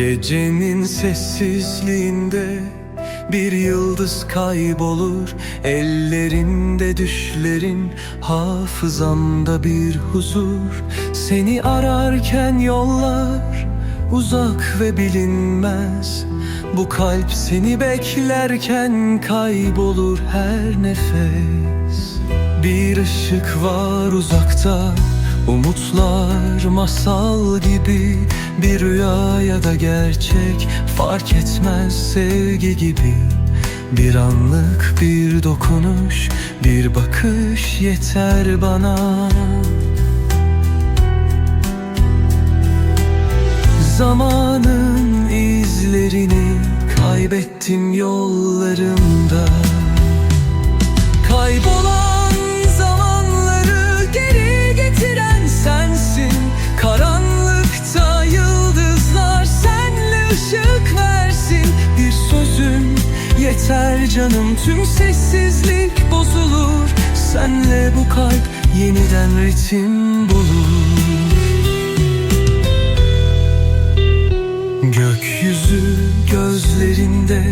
Gecenin sessizliğinde bir yıldız kaybolur. Ellerinde düşlerin hafızamda bir huzur. Seni ararken yollar uzak ve bilinmez. Bu kalp seni beklerken kaybolur her nefes. Bir ışık var uzakta Umutlar masal gibi Bir rüya ya da gerçek Fark etmez sevgi gibi. Bir anlık bir dokunuş Bir bakış yeter bana. Zamanın izlerini kaybettim yollarımda yeter canım tüm sessizlik bozulur. Senle bu kalp yeniden ritim bulur. Gökyüzü gözlerinde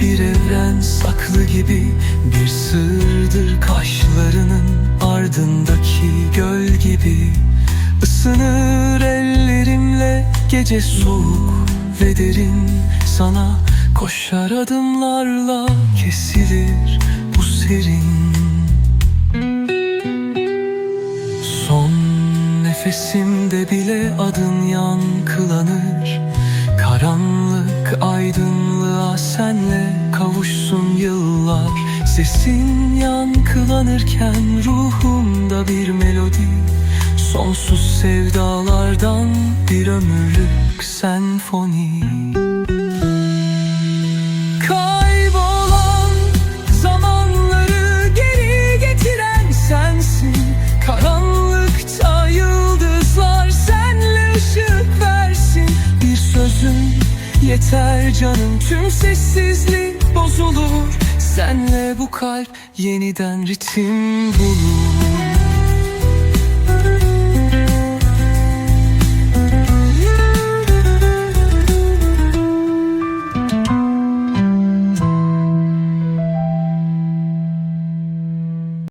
bir evren saklı gibi Bir sırdır kaşlarının ardındaki göl gibi. Isınır ellerimle gece soğuk ve derin Sana koşar adımlarla kesilir bu serin. Son nefesimde bile adın yankılanır. Karanlık aydınlığa senle kavuşsun yıllar. Sesin yankılanırken ruhumda bir melodi. Sonsuz sevdalardan bir ömürlük senfoni yeter canım tüm sessizlik bozulur. Senle bu kalp yeniden ritim bulur